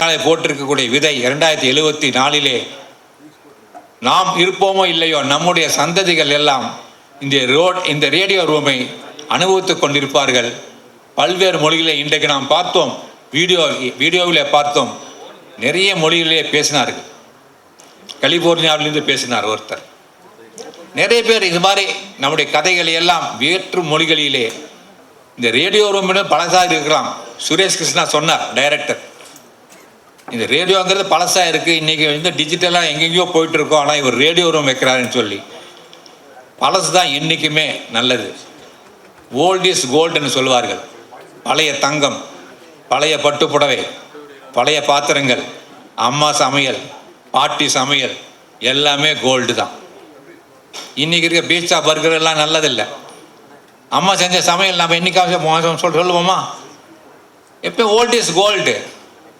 நாளை போட்டிருக்கக்கூடிய விதை இரண்டாயிரத்தி எழுபத்தி நாலிலே நாம் இருப்போமோ இல்லையோ நம்முடைய சந்ததிகள் எல்லாம் இந்த ரோட் இந்த ரேடியோ ரூமை அனுபவித்துக் கொண்டிருப்பார்கள். பல்வேறு மொழிகளை இன்றைக்கு நாம் பார்த்தோம். வீடியோ வீடியோவிலே பார்த்தோம். நிறைய மொழிகளிலே பேசினார்கள். கலிபோர்னியாவிலிருந்து பேசினார் ஒருத்தர். நிறைய பேர் இது மாதிரி நம்முடைய கதைகளை எல்லாம் வேற்று மொழிகளிலே இந்த ரேடியோ ரூமிடம் பழசாக இருக்கலாம் சுரேஷ் கிருஷ்ணா சொன்னார் டைரக்டர். இந்த ரேடியோங்கிறது பழசாக இருக்குது இன்றைக்கி வந்து டிஜிட்டலாக எங்கெங்கேயோ போயிட்டு இருக்கோம் ஆனால் இவர் ரேடியோ ரூம் வைக்கிறாருன்னு சொல்லி. பழசு தான் என்றைக்குமே நல்லது ஓல்ட் இஸ் கோல்டுன்னு சொல்லுவார்கள். பழைய தங்கம் பழைய பட்டுப்புடவை பழைய பாத்திரங்கள் அம்மா சமையல் பாட்டி சமையல் எல்லாமே கோல்டு தான். இன்றைக்கி இருக்க பீட்சா பர்கர் எல்லாம் நல்லதில்லை. அம்மா செஞ்ச சமையல் நம்ம என்றைக்காவது மோசம் சொல் சொல்லுவோமா? எப்போ old is gold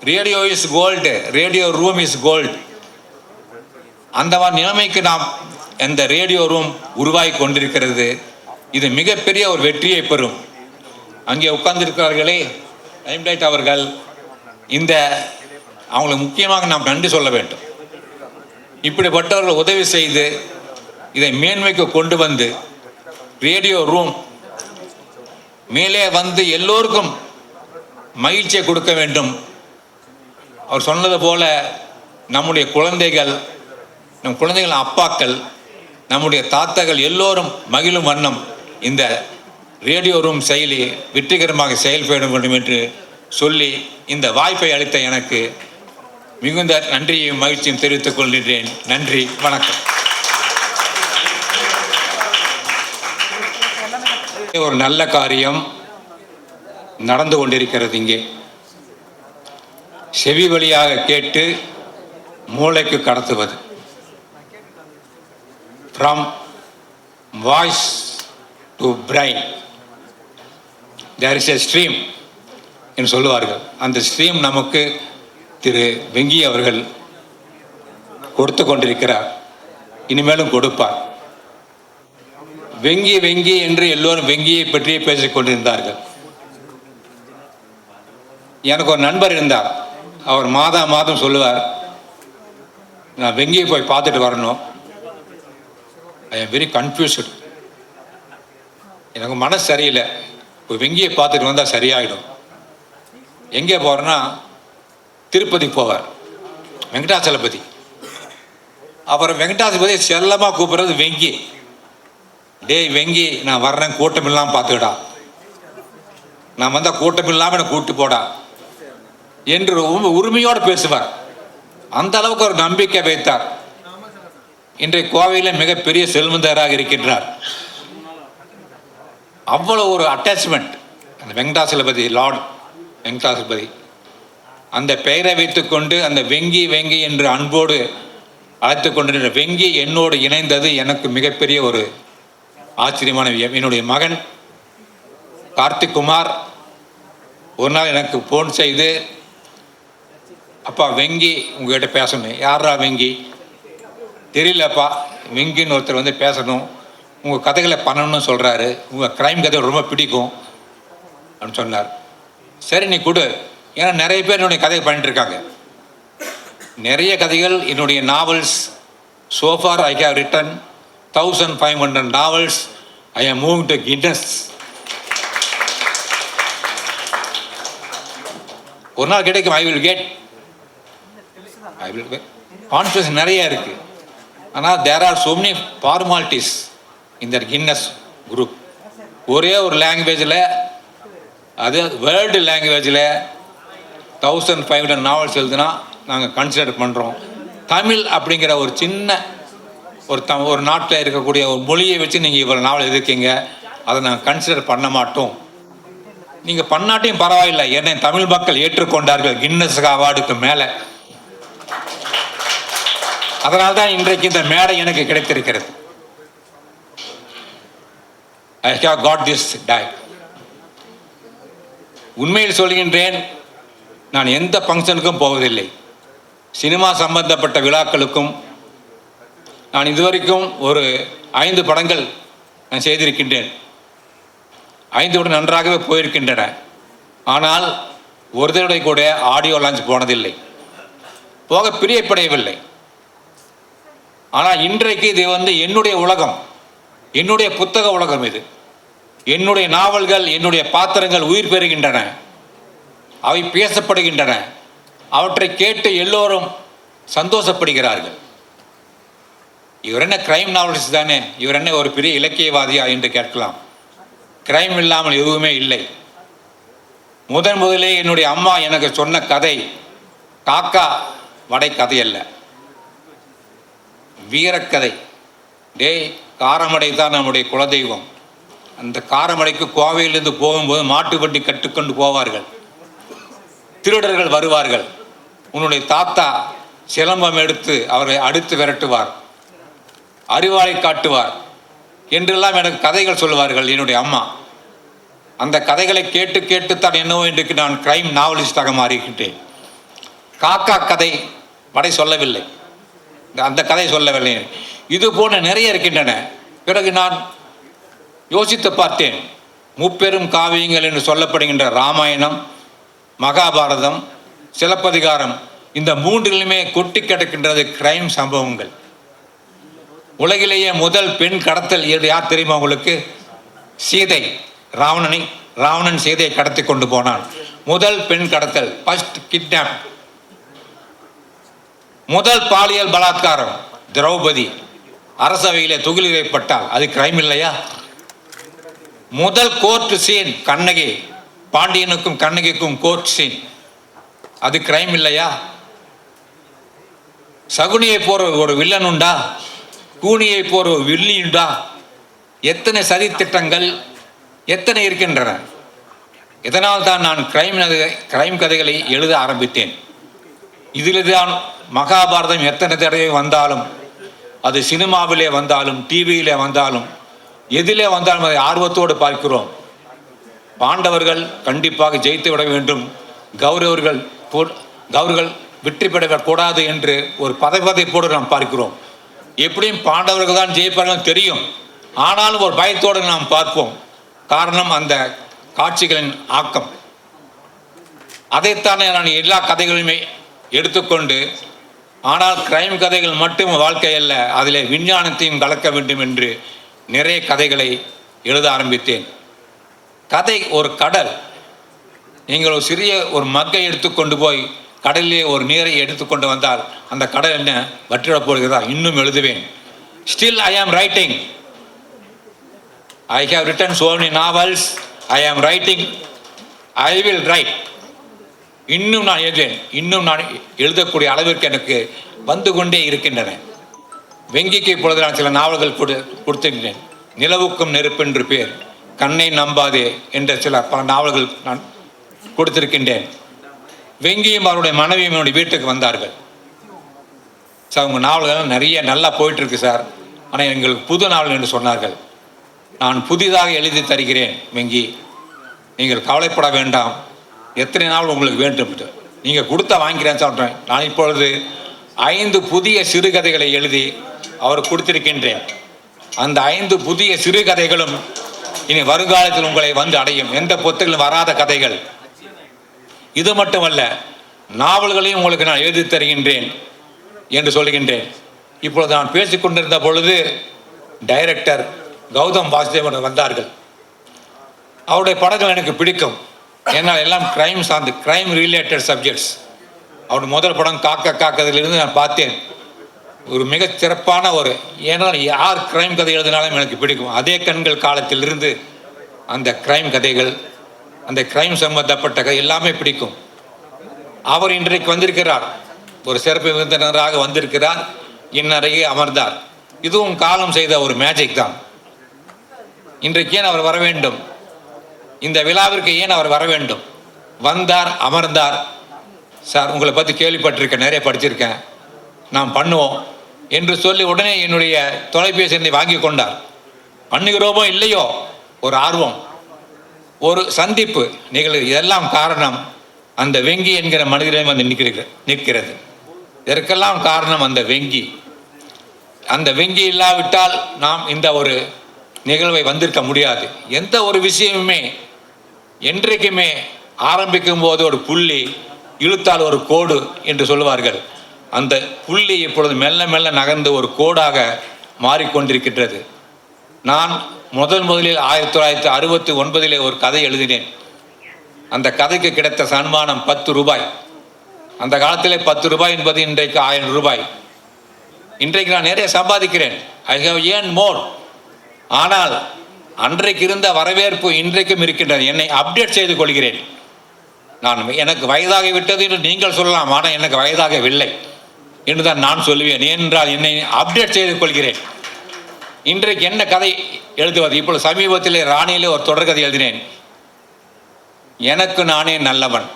radio is gold radio room is gold அந்த நிலைமைக்கு நாம் இந்த ரேடியோ ரூம் உருவாகி கொண்டிருக்கிறது. இது மிகப்பெரிய ஒரு வெற்றியை பெறும். அங்கே உட்கார்ந்திருக்கிறார்களே லைம்லைட் அவர்கள் இந்த அவங்களுக்கு முக்கியமாக நாம் நன்றி சொல்ல வேண்டும். இப்படிப்பட்டவர்கள் உதவி செய்து இதை மேன்மைக்கு கொண்டு வந்து ரேடியோ ரூம் மேலே வந்து எல்லோருக்கும் மகிழ்ச்சியை கொடுக்க வேண்டும். அவர் சொன்னது போல நம்முடைய குழந்தைகள் நம் குழந்தைகள் அப்பாக்கள் நம்முடைய தாத்தாக்கள் எல்லோரும் மகிழும் வண்ணம் இந்த ரேடியோ ரூம் செயலி வெற்றிகரமாக செயல்பட வேண்டும் என்று சொல்லி இந்த வாய்ப்பை அளித்த எனக்கு மிகுந்த நன்றியையும் மகிழ்ச்சியும் தெரிவித்துக் கொள்கிறேன் நன்றி வணக்கம். ஒரு நல்ல காரியம் நடந்து கொண்டிருக்கிறது இங்கே. செவி வழியாக கேட்டு மூளைக்கு கடத்துவது. From voice to brain there is a stream என்று சொல்லுவார்கள். அந்த ஸ்ட்ரீம் நமக்கு திரு வெங்கி அவர்கள் கொடுத்து கொண்டிருக்கிறார். இனிமேலும் கொடுப்பார். வெங்கி வெங்கி என்று எல்லோரும் வெங்கியை பற்றியே பேசிக் கொண்டிருந்தார்கள். எனக்கு ஒரு நண்பர் இருந்தார். அவர் மாதா மாதம் சொல்லுவார் நான் வெங்கியை போய் பார்த்துட்டு வரணும். ஐ எம் வெரி கன்ஃபியூஸ்டு எனக்கு மனசு சரியில்லை. இப்போ வெங்கியை பார்த்துட்டு வந்தால் சரியாயிடும். எங்கே போகிறேன்னா திருப்பதி போவார் வெங்கடாச்சலபதி அப்புறம் வெங்கடாச்சலபதி செல்லமாக கூப்பிட்றது வெங்கி. டேய் வெங்கி நான் வர்றேன் கூட்டம் இல்லாமல் பார்த்துக்கிடா. நான் வந்தால் கூட்டம் இல்லாமல் என்னை கூப்பிட்டு போடா. என்று ரொம்ப உரிமையோடு பேசுவார். அந்த அளவுக்கு ஒரு நம்பிக்கை வைத்தார். இன்றைய கோவையில் மிகப்பெரிய செல்வந்தராக இருக்கின்றார். அவ்வளோ ஒரு அட்டாச்மெண்ட் அந்த வெங்கடாசலபதி லார்ட் வெங்கடாசலபதி. அந்த பெயரை வைத்துக்கொண்டு அந்த வெங்கி வெங்கி என்று அன்போடு அழைத்து கொண்டிருந்த வெங்கி என்னோடு இணைந்தது எனக்கு மிகப்பெரிய ஒரு ஆச்சரியமான விஷயம் என்னுடைய மகன் கார்த்திக் குமார் ஒரு நாள் எனக்கு ஃபோன் செய்து அப்பா வெங்கி உங்ககிட்ட பேசணும். யாரா வெங்கி? தெரியலப்பா. வெங்கின்னு ஒருத்தர் வந்து பேசணும். உங்கள் கதைகளை பண்ணணும்னு சொல்கிறாரு உங்கள் க்ரைம் கதை ரொம்ப பிடிக்கும். அப்படின்னு சொன்னார். சரி நீ கொடு. ஏன்னா நிறைய பேர் என்னுடைய கதையை பண்ணிட்டு இருக்காங்க நிறைய கதைகள் என்னுடைய novels so far I have written thousand five hundred novels I am moving to Guinness ஒரு நாள் கிடைக்கும் ஐ வில் கெட் கான்ஃபிடன்ஸ் நிறைய இருக்கு. ஆனால் there are so many formalities இந்த கின்னஸ் குரூப் ஒரே ஒரு லாங்குவேஜில் அது வேர்ல்டு லாங்குவேஜில் தௌசண்ட் ஃபைவ் ஹண்ட்ரட் நாவல்ஸ் எழுதுனா நாங்கள் கன்சிடர் பண்ணுறோம் தமிழ் அப்படிங்கிற ஒரு சின்ன ஒரு த ஒரு நாட்டில் இருக்கக்கூடிய ஒரு மொழியை வச்சு நீங்கள் இவ்வளோ நாவல் எழுதிருக்கீங்க. அதை நாங்கள் கன்சிடர் பண்ண மாட்டோம். நீங்கள் பண்ணாட்டையும் பரவாயில்லை. என்னை தமிழ் மக்கள் ஏற்றுக்கொண்டார்கள் கின்னஸ் அவார்டுக்கு மேலே. அதனால் தான் இன்றைக்கு இந்த மேடை எனக்கு கிடைத்திருக்கிறது. I have got this dais உண்மையில் சொல்கின்றேன் நான் எந்த ஃபங்க்ஷனுக்கும் போவதில்லை. சினிமா சம்பந்தப்பட்ட விழாக்களுக்கும் நான் இதுவரைக்கும் ஒரு ஐந்து படங்கள் நான் செய்திருக்கின்றேன். ஐந்து விட நன்றாகவே போயிருக்கின்றன. ஆனால் ஒரு தடவை கூட ஆடியோ லான்ச் போனதில்லை. போக பிரியப்படையவில்லை. ஆனால் இன்றைக்கு இது வந்து என்னுடைய உலகம். என்னுடைய புத்தக உலகம் இது. என்னுடைய நாவல்கள் என்னுடைய பாத்திரங்கள் உயிர் பெறுகின்றன. அவை பேசப்படுகின்றன. அவற்றை கேட்டு எல்லோரும் சந்தோஷப்படுகிறார்கள். இவர் என்ன கிரைம் நாவலிஸ்ட் தானே? இவர் என்ன ஒரு பெரிய இலக்கியவாதியா என்று கேட்கலாம். கிரைம் இல்லாமல் எதுவுமே இல்லை. முதன் முதலே என்னுடைய அம்மா எனக்கு சொன்ன கதை காக்கா வடை கதை அல்ல வீரக்கதை. டேய் காரமடை தான் நம்முடைய குலதெய்வம். அந்த காரமடைக்கு கோவையிலிருந்து போகும்போது மாட்டு வண்டி கட்டுக்கொண்டு போவார்கள். திருடர்கள் வருவார்கள். உன்னுடைய தாத்தா சிலம்பம் எடுத்து அவரை அடுத்து விரட்டுவார். அறிவாளை காட்டுவார். என்றெல்லாம் எனக்கு கதைகள் சொல்லுவார்கள் என்னுடைய அம்மா. அந்த கதைகளை கேட்டு கேட்டுத்தான் என்னவோ இன்றைக்கு நான் கிரைம் நாவலிஸ்டாக மாறிக்கிட்டேன். காக்கா கதை படை சொல்லவில்லை. அந்த கதை சொல்லவில்லை இது போன்ற நிறைய இருக்கின்றன. பிறகு நான் யோசித்து பார்த்தேன். முப்பெரும் காவியங்கள் என்று சொல்லப்படுகின்ற ராமாயணம் மகாபாரதம் சிலப்பதிகாரம் இந்த மூன்றிலுமே கொட்டி கிடக்கின்றது கிரைம் சம்பவங்கள். உலகிலேயே முதல் பெண் கடத்தல் இது யார் தெரியுமா உங்களுக்கு? சீதை ராவணனை ராவணன் சீதையை கடத்தி கொண்டு போனான். முதல் பெண் கடத்தல் ஃபஸ்ட் கிட்னாப் முதல் பாலியல் பலாத்காரம் திரௌபதி. அரசவையிலே துகிலிரைப்பட்டால் அது கிரைம் இல்லையா? முதல் கோர்ட் சீன் கண்ணகி. பாண்டியனுக்கும் கண்ணகிக்கும் கோர்ட் சீன் அது கிரைம் இல்லையா? சகுனியை போற ஒரு வில்லன் உண்டா? கூனியை போற ஒரு வில்லி உண்டா? எத்தனை சதி திட்டங்கள் எத்தனை இருக்கின்றன? இதனால் தான் நான் கிரைம் கிரைம் கதைகளை எழுத ஆரம்பித்தேன். இதில் தான் மகாபாரதம் எத்தனை தடவை வந்தாலும் அது சினிமாவிலே வந்தாலும் டிவியிலே வந்தாலும் எதிலே வந்தாலும் அதை ஆர்வத்தோடு பார்க்கிறோம். பாண்டவர்கள் கண்டிப்பாக ஜெயித்து விட வேண்டும். கௌரவர்கள் கௌரவர்கள் வெற்றி பெறக்கூடாது என்று ஒரு பதைப்பதைப்போடு நாம் பார்க்கிறோம். எப்படியும் பாண்டவர்கள் தான் ஜெயிப்பார்கள் தெரியும். ஆனாலும் ஒரு பயத்தோடு நாம் பார்ப்போம். காரணம் அந்த காட்சிகளின் ஆக்கம். அதைத்தானே நான் எல்லா கதைகளுமே எடுத்துக்கொண்டு ஆனால் கிரைம் கதைகள் மட்டும் வாழ்க்கை அல்ல அதில் விஞ்ஞானத்தையும் கலக்க வேண்டும் என்று நிறைய கதைகளை எழுத ஆரம்பித்தேன். கதை ஒரு கடல். நீங்கள் ஒரு சிறிய ஒரு மக்கை எடுத்துக்கொண்டு போய் கடலிலே ஒரு நீரை எடுத்துக்கொண்டு வந்தால் அந்த கடல் என்ன? வற்றிடப் போகிறதா? இன்னும் எழுதுவேன். Still I am writing I have written so many novels I am writing I will write இன்னும் நான் எழுதேன் இன்னும் நான் எழுதக்கூடிய அளவிற்கு எனக்கு வந்து கொண்டே இருக்கின்றன. வெங்கிக்கு இப்பொழுது நான் சில நாவல்கள் கொடு கொடுத்திருக்கிறேன். நிலவுக்கும் நெருப்பென்று பேர் கண்ணை நம்பாதே என்ற சில பல நாவல்கள் நான் கொடுத்திருக்கின்றேன். வெங்கியும் அவருடைய மனைவியும் என்னுடைய வீட்டுக்கு வந்தார்கள். சார் உங்கள் நாவல்கள் நிறைய நல்லா போயிட்டு இருக்கு சார். ஆனால் எங்களுக்கு புது நாவல் என்று சொன்னார்கள். நான் புதிதாக எழுதி தருகிறேன் வெங்கி. நீங்கள் கவலைப்பட வேண்டாம். எத்தனை நாள் உங்களுக்கு வேண்டும் என்று. நீங்கள் கொடுத்தா வாங்கிறேன்னு சொல்கிறேன் நான் இப்பொழுது ஐந்து புதிய சிறுகதைகளை எழுதி அவர் கொடுத்திருக்கின்றேன். அந்த ஐந்து புதிய சிறுகதைகளும் இனி வருங்காலத்தில் உங்களை வந்து அடையும். எந்த புத்தகங்களும் வராத கதைகள். இது மட்டுமல்ல நாவல்களையும் உங்களுக்கு நான் எழுதி தருகின்றேன் என்று சொல்கின்றேன். இப்பொழுது நான் பேசிக் கொண்டிருந்த பொழுது டைரக்டர் கௌதம் வாசுதேவன் வந்தார்கள். அவருடைய படங்கள் எனக்கு பிடிக்கும். ஏன்னா எல்லாம் கிரைம் சார்ந்து கிரைம் ரிலேட்டட் சப்ஜெக்ட்ஸ் அவர் முதல் படம் காக்க காக்கதிலிருந்து நான் பார்த்தேன். ஒரு மிக சிறப்பான ஒரு ஏன்னா யார் கிரைம் கதை எழுதினாலும் எனக்கு பிடிக்கும். அதே கண்கள் காலத்திலிருந்து அந்த கிரைம் கதைகள் அந்த கிரைம் சம்பந்தப்பட்ட கதை எல்லாமே பிடிக்கும். அவர் இன்றைக்கு வந்திருக்கிறார். ஒரு சிறப்பு விருந்தினராக வந்திருக்கிறார். இன்னறையே அமர்ந்தார். இதுவும் காலம் செய்த ஒரு மேஜிக் தான். இன்றைக்கு ஏன் அவர் வர வேண்டும்? இந்த விழாவிற்கு ஏன் அவர் வர வேண்டும்? வந்தார் அமர்ந்தார். சார் உங்களை பற்றி கேள்விப்பட்டிருக்கேன் நிறைய படிச்சிருக்கேன். நாம் பண்ணுவோம் என்று சொல்லி உடனே என்னுடைய தொலைபேசியை வாங்கி கொண்டார். பண்ணுகிறோமோ இல்லையோ ஒரு ஆர்வம் ஒரு சந்திப்பு. நிகழ்வு இதெல்லாம் காரணம் அந்த வெங்கி என்கிற மனிதனிடம் வந்து நிற்கிறது நிற்கிறது. இதற்கெல்லாம் காரணம் அந்த வெங்கி. அந்த வெங்கி இல்லாவிட்டால் நாம் இந்த ஒரு நிகழ்வை வந்திருக்க முடியாது. எந்த ஒரு விஷயமுமே என்றைக்குமே ஆரம்பிக்கும் போது ஒரு புள்ளி இழுத்தால் ஒரு கோடு என்று சொல்லுவார்கள். அந்த புள்ளி இப்பொழுது மெல்ல மெல்ல நகர்ந்து ஒரு கோடாக மாறிக்கொண்டிருக்கின்றது. நான் முதன் முதலில் ஆயிரத்தி தொள்ளாயிரத்தி அறுபத்தி ஒன்பதிலே ஒரு கதை எழுதினேன். அந்த கதைக்கு கிடைத்த சன்மானம் பத்து ரூபாய். அந்த காலத்திலே பத்து ரூபாய் என்பது இன்றைக்கு ஆயிரம் ரூபாய். இன்றைக்கு நான் நிறைய சம்பாதிக்கிறேன். ஐ ஹவ் ஏன் மோர். ஆனால் அன்றைக்கு இருந்த வரவேற்பு இன்றைக்கும் இருக்கின்றது. என்னை அப்டேட் செய்து கொள்கிறேன். நான் எனக்கு வயதாகி விட்டது என்று நீங்கள் சொல்லலாம் ஆனால் எனக்கு வயதாகவில்லை என்று தான் நான் சொல்லுவேன். ஏனென்றால் என்னை அப்டேட் செய்து கொள்கிறேன். இன்றைக்கு என்ன கதை எழுதுவது? இப்பொழுது சமீபத்திலே ராணியிலே ஒரு தொடர்கதை எழுதினேன். எனக்கு நானே நல்லவன்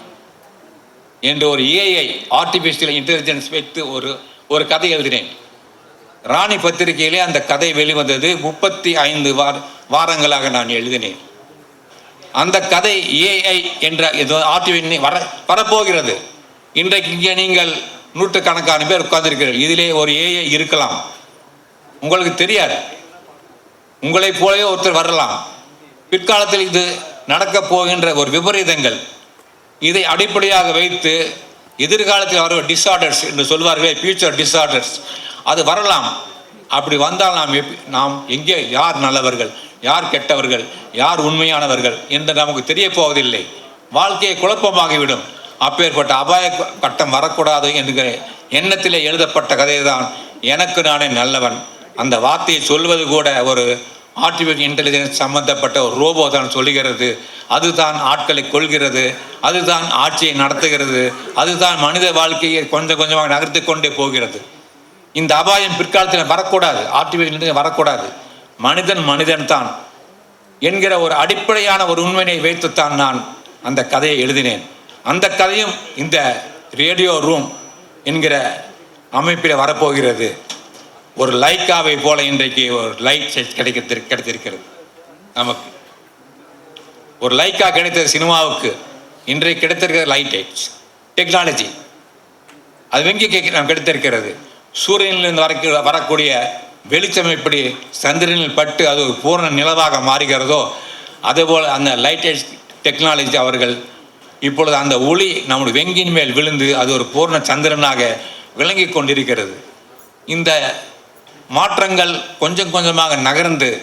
என்று ஒரு ஏஐ ஆர்டிஃபிஷியல் இன்டெலிஜென்ஸ் வைத்து ஒரு ஒரு கதை எழுதினேன். ராணி பத்திரிகையிலே அந்த கதை வெளிவந்தது முப்பத்தி ஐந்து வார வாரங்களாக நான் எழுதினேன். அந்த கதை ஏஐ என்ற இது ஆர்டிவி வர வரப்போகிறது. இன்றைக்கு இங்கே நீங்கள் நூற்றுக்கணக்கான பேர் உட்கார்ந்திருக்கிறீர்கள். இதிலே ஒரு ஏஐ இருக்கலாம். உங்களுக்கு தெரியாது. உங்களைப் போலவே ஒருத்தர் வரலாம். பிற்காலத்தில் இது நடக்கப் போகின்ற ஒரு விபரீதங்கள். இதை அடிப்படையாக வைத்து எதிர்காலத்தில் வர டிஸார்டர்ஸ் என்று சொல்வார்களே ஃபியூச்சர் டிஸார்டர்ஸ் அது வரலாம். அப்படி வந்தால் நாம் எப் நாம் எங்கே யார் நல்லவர்கள் யார் கெட்டவர்கள் யார் உண்மையானவர்கள் என்று நமக்கு தெரிய போவதில்லை வாழ்க்கையை குழப்பமாகிவிடும். அப்பேற்பட்ட அபாய கட்டம் வரக்கூடாது என்கிற எண்ணத்திலே எழுதப்பட்ட கதை தான் எனக்கு நானே நல்லவன். அந்த வார்த்தையை சொல்வது கூட ஒரு ஆர்டிஃபிஷியல் இன்டெலிஜென்ஸ் சம்பந்தப்பட்ட ஒரு ரோபோ தான் சொல்லுகிறது. அதுதான் ஆட்களை கொள்கிறது அதுதான் ஆட்சியை நடத்துகிறது. அதுதான் மனித வாழ்க்கையை கொஞ்சம் கொஞ்சமாக நகர்த்து கொண்டே போகிறது. இந்த அபாயம் பிற்காலத்தில் வரக்கூடாது. ஆர்டிஃபிஷியல் வரக்கூடாது. மனிதன் மனிதன் தான் என்கிற ஒரு அடிப்படையான ஒரு உண்மையை வைத்துத்தான் நான் அந்த கதையை எழுதினேன். அந்த கதையும் இந்த ரேடியோ ரூம் என்கிற அமைப்பில் வரப்போகிறது. ஒரு லைக்காவை போல இன்றைக்கு ஒரு லைட் கிடைக்க கிடைத்திருக்கிறது. நமக்கு. ஒரு லைக்கா கிடைத்த சினிமாவுக்கு. இன்றைக்கு கிடைத்திருக்கிறது லைட் டெக்னாலஜி. அது எங்கே கேட்க நாம் கிடைத்திருக்கிறது? சூரியனிலிருந்து வர வரக்கூடிய வெளிச்சம் எப்படி சந்திரனில் பட்டு அது ஒரு பூர்ண நிலவாக மாறுகிறதோ அதேபோல் அந்த லைட் டெக்னாலஜி அவர்கள் இப்பொழுது அந்த ஒளி நம்முடைய வெங்கின் மேல் விழுந்து அது ஒரு பூர்ண சந்திரனாக விளங்கி கொண்டிருக்கிறது. இந்த மாற்றங்கள் கொஞ்சம் கொஞ்சமாக நகர்ந்து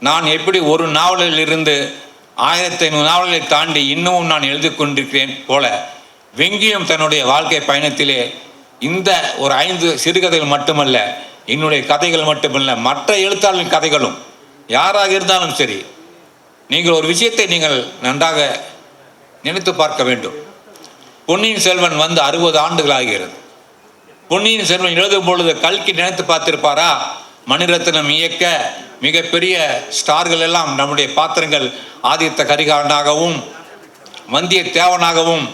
நான் எப்படி ஒரு நாவலில் இருந்து ஆயிரத்தி ஐநூறு நாவல்களை தாண்டி இன்னமும் நான் எழுதி கொண்டிருக்கிறேன் போல வெங்கியும் தன்னுடைய வாழ்க்கை பயணத்திலே இந்த ஒரு ஐந்து சிறுகதைகள் மட்டுமல்ல என்னுடைய கதைகள் மட்டுமல்ல மற்ற எழுத்தாளர்களின் கதைகளும் யாராக இருந்தாலும் சரி நீங்கள் ஒரு விஷயத்தை நீங்கள் நன்றாக நினைத்து பார்க்க வேண்டும். பொன்னியின் செல்வன் வந்து அறுபது ஆண்டுகள் ஆகிறது. பொன்னியின் செல்வன் எழுதும் பொழுது கல்கி நினைத்து பார்த்திருப்பாரா? மணிரத்னம் இயக்க மிகப்பெரிய ஸ்டார்கள் எல்லாம் நம்முடைய பாத்திரங்கள் ஆதித்த கரிகாலனாகவும் வந்திய தேவனாகவும்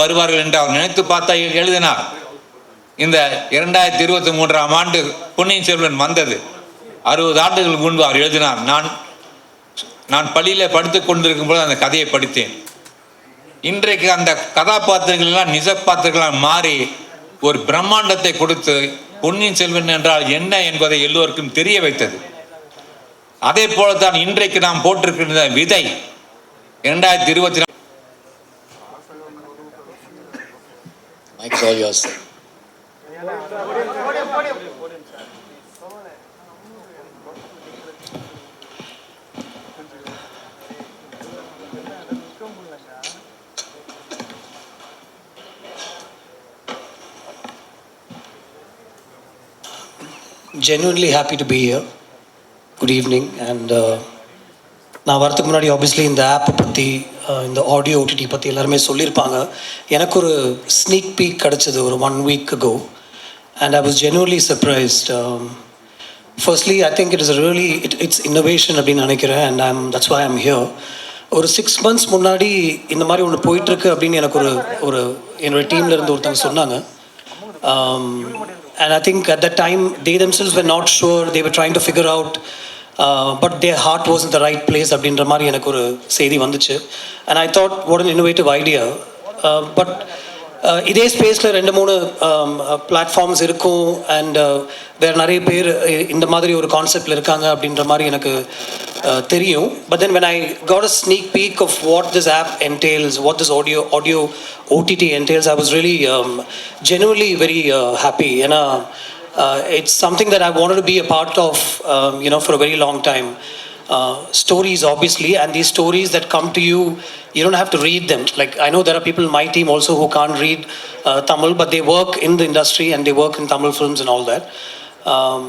வருவார்கள் என்று அவர் நினைத்து பார்த்தா எழுதினார். இந்த இரண்டாயிரத்தி இருபத்தி மூன்றாம் ஆண்டு பொன்னியின் செல்வன் வந்தது. அறுபது ஆண்டுகள் முன்பு அவர் எழுதினார். நான் நான் பள்ளியில் படித்து கொண்டிருக்கும் போது அந்த கதையை படித்தேன். இன்றைக்கு அந்த கதாபாத்திரங்கள்லாம் நிஜ பாத்திரங்களாக மாறி ஒரு பிரம்மாண்டத்தை கொடுத்து பொன்னியின் செல்வன் என்றால் என்ன என்பதை எல்லோருக்கும் தெரிய வைத்தது. அதே போலத்தான் இன்றைக்கு நாம் போட்டிருக்கின்ற விதை இரண்டாயிரத்தி இருபத்தி Mike's genuinely happy to be here good evening and நான் வரதுக்கு முன்னாடி ஆப்வியஸ்லி இந்த ஆப்பை பற்றி uh, இந்த ஆடியோ ஓடிடி பற்றி எல்லாருமே சொல்லியிருப்பாங்க. எனக்கு ஒரு ஸ்னீக் பீக் கிடச்சிது ஒரு one week go and I was genuinely surprised firstly I think it is really it it's innovation அப்படின்னு நினைக்கிறேன் and I'm that's why I'm here ஒரு சிக்ஸ் மந்த்ஸ் முன்னாடி இந்த மாதிரி ஒன்று போயிட்டுருக்கு அப்படின்னு எனக்கு ஒரு ஒரு என்னுடைய டீம்லேருந்து ஒருத்தவங்க சொன்னாங்க. Um, and I think at that time, they themselves were not sure. They were trying to figure out, uh, but their heart was in the right place. அப்படின்ற மாதிரி எனக்கு ஒரு செய்தி வந்துச்சு and I thought what an innovative idea. Uh, but அஹ், இதே ஸ்பேஸில் ரெண்டு மூணு பிளாட்ஃபார்ம்ஸ் இருக்கும் அண்ட் வேறு நிறைய பேர் இ- இந்த மாதிரி ஒரு கான்செப்டில் இருக்காங்க அப்படின்ற மாதிரி எனக்கு அஹ், தெரியும் but then when I got a sneak peek of what this app entails what this audio audio OTT entails I was really um, genuinely very uh, happy ஏன்னா uh, it's something that I wanted to be a part of um, you know for a very long time uh, stories obviously and these stories that come to you you don't have to read them like i know there are people in my team also who can't read uh, tamil but they work in the industry and they work in tamil films and all that um,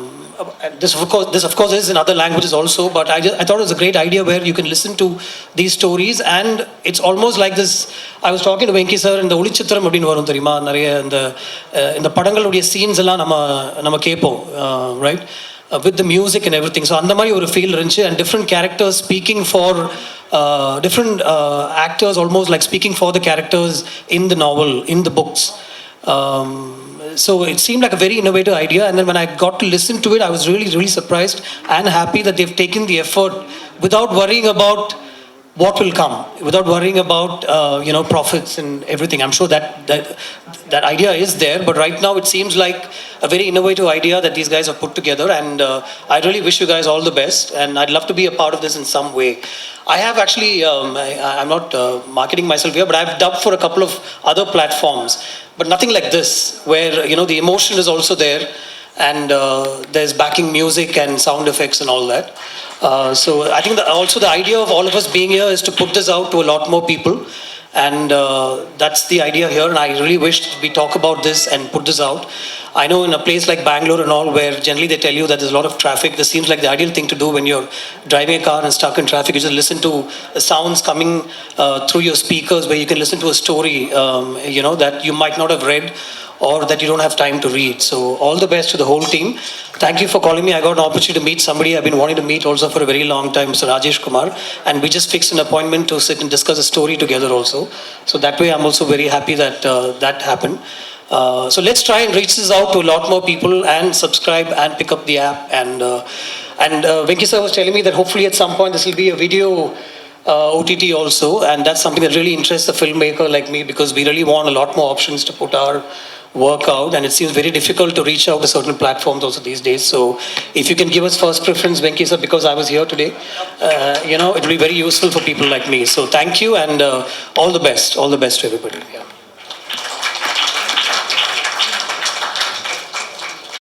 and this of course this of course is in other languages also but I, just, I thought it was a great idea where you can listen to these stories and it's almost like this i was talking to Venky sir இந்த ஒளிச்சித்திரம் அப்படின்னு வரும் தெரியுமா நிறைய இந்த அஹ், இந்த படங்களுடைய scenes எல்லாம் நம்ம நம்ம கேட்போம் right with the music and everything so அந்த மாதிரி ஒரு ஃபீல் இருந்துச்சு and different characters speaking for different actors almost like speaking for the characters in the novel in the books Um, so it seemed like a very innovative idea. And then when I got to listen to it, I was really, really surprised and happy that they've taken the effort without worrying about what will come, without worrying about uh, you know profits and everything. I'm sure that that that idea is there, but right now it seems like a very innovative idea that these guys have put together. And uh, I really wish you guys all the best. And I'd love to be a part of this in some way. I have actually, um, I, I'm not uh, marketing myself here, but I've dubbed for a couple of other platforms, but nothing like this, where you know the emotion is also there, and uh, there's backing music and sound effects and all that. Uh, so I think also the idea of all of us being here is to put this out to a lot more people, and uh, that's the idea here. And I really wish we talk about this and put this out. I know in a place like Bangalore and all, where generally they tell you that there's a lot of traffic, this seems like the ideal thing to do when you're driving a car and stuck in traffic. You just listen to the sounds coming uh, through your speakers, where you can listen to a story, um, you know, that you might not have read or that you don't have time to read. So all the best to the whole team. Thank you for calling me. I got an opportunity to meet somebody I've been wanting to meet also for a very long time, Mr. Rajesh Kumar, and we just fixed an appointment to sit and discuss a story together also. So that way, I'm also very happy that uh, that happened. Uh, so let's try and reach this out to a lot more people and subscribe and pick up the app. And uh, and uh, Venki sir was telling me that hopefully at some point this will be a video uh, OTT also, and that's something that really interests a filmmaker like me because we really want a lot more options to put our work out, and it seems very difficult to reach out to certain platforms also these days. So if you can give us first preference, Venki sir, because I was here today, uh, you know, it will be very useful for people like me. So thank you, and uh, all the best, all the best to everybody. Yeah.